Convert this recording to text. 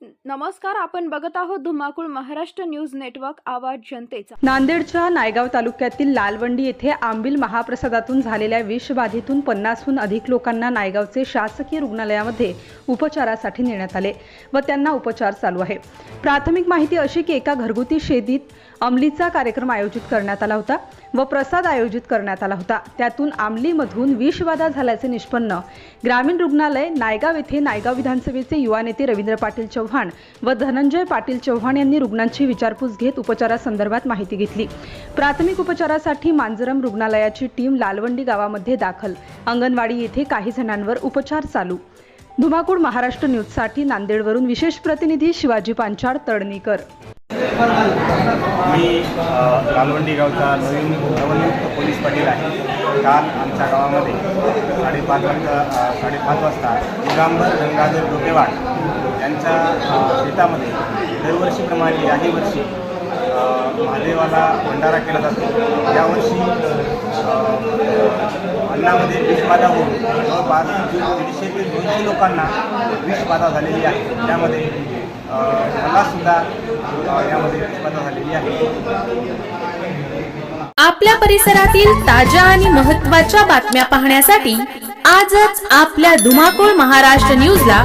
नमस्कार आपण बघत आहोत धुमाकूळ महाराष्ट्र न्यूज नेटवर्क आवाज जनतेचा. नांदेडच्या नायगाव तालुक्यातील लालवंडी येथे आंबिल महाप्रसादातून झालेल्या विषबाधेतून पन्नासहून अधिक लोकांना नायगावचे शासकीय रुग्णालयामध्ये उपचारासाठी नेण्यात आले व त्यांना उपचार चालू आहे. प्राथमिक माहिती अशी की एका घरगुती शेतीत अंमलीचा कार्यक्रम आयोजित करण्यात आला होता व प्रसाद आयोजित करण्यात आला होता. त्यातून आमलीमधून विषबाधा झाल्याचे निष्पन्न. ग्रामीण रुग्णालय नायगाव येथे नायगाव विधानसभेचे युवा नेते रवींद्र पाटील चौधरी चव्हाण व धनंजय पाटील चव्हाण यांनी रुग्णांची विचारपूस घेत उपचारासंदर्भात माहिती घेतली. प्राथमिक उपचारासाठी मांजरम रुग्णालयाची टीम लालवंडी गावामध्ये दाखल. अंगणवाडी येथे काही जणांवर उपचार चालू. धुमाकूळ महाराष्ट्र न्यूजसाठी नांदेडवरून विशेष प्रतिनिधी शिवाजी पांचाळ तडणीकर. मी लालवंडी गावचा नवीन नवनियुक्त पोलीस पाटील आहे. काल आमच्या गावामध्ये साडेपाच वाजता साडेपाच वाजता दिगांबर गंगाधर डोकेवाड आमच्या शेतामध्ये दरवर्षीप्रमाणे याही वर्षी महादेवाला भंडारा केला जातो. यावर्षी अन्नामध्ये विषबाधा होऊन जवळपास दीडशे ते दोनशे लोकांना विषबाधा झालेली आहे. त्यामध्ये मलासुद्धा यामध्ये विषबाधा झालेली आहे. आपल्या परिसरातील ताज्या आणि महत्त्वाच्या बातम्या पाहण्यासाठी आजच आपल्या धुमाकूळ महाराष्ट्र न्यूजला